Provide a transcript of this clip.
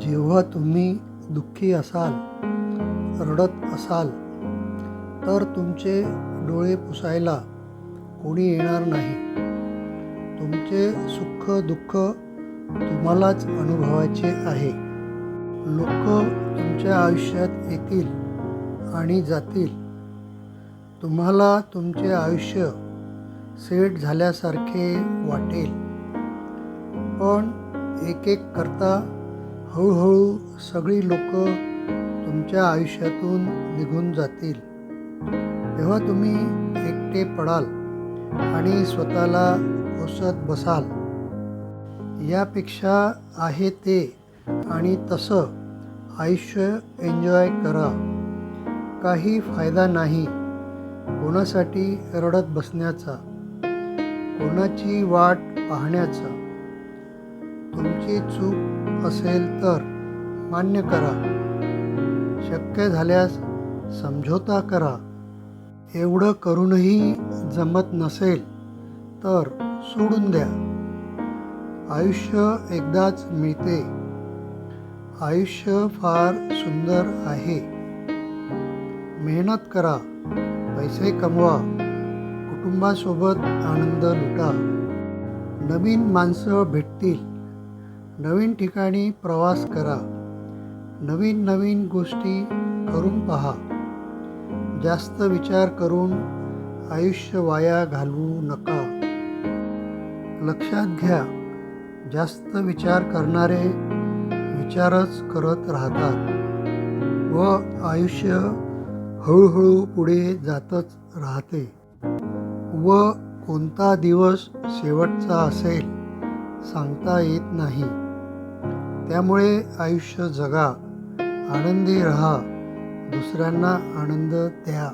जेव्हा तुम्ही दुःखी असाल रडत असाल तर तुमचे डोळे पुसायला कोणी येणार नाही. तुमचे सुख दुःख तुम्हालाच अनुभवायचे आहे. लोक तुमच्या आयुष्यात येतील आणि जातील. तुम्हाला तुमचे आयुष्य सेट झाल्यासारखे वाटेल. पण एक एक करता हळूहळू सगळी लोक तुमच्या आयुष्यातून निघून जातील. तेव्हा तुम्ही एकटे पडाल आणि स्वतःला ओसत बसाल. यापेक्षा आहे ते आणि तसं आयुष्य एन्जॉय करा. काही फायदा नाही कोणासाठी रडत बसण्याचा कोणाची वाट पाहण्याचा. तुमची चूक असेल तर मान्य करा. शक्य झाल्यास समझोता करा. एवढं करूनही जमत नसेल तर सोडून द्या. आयुष्य एकदाच मिळते. आयुष्य फार सुंदर आहे. मेहनत करा. पैसे कमवा. कुटुंबासोबत आनंद लुटा. नवीन माणसं भेटतील. नवीन ठिकाणी प्रवास करा. नवीन नवीन गोष्टी करून पहा. जास्त विचार करून आयुष्य वाया घालवू नका. लक्षात घ्या जास्त विचार करणारे विचारच करत राहतात व आयुष्य हळूहळू पुढे जातच राहते. व कोणता दिवस शेवटचा असेल सांगता येत नाही. त्यामुळे आयुष्य जगा आनंदी रहा दुसऱ्यांना आनंद द्या.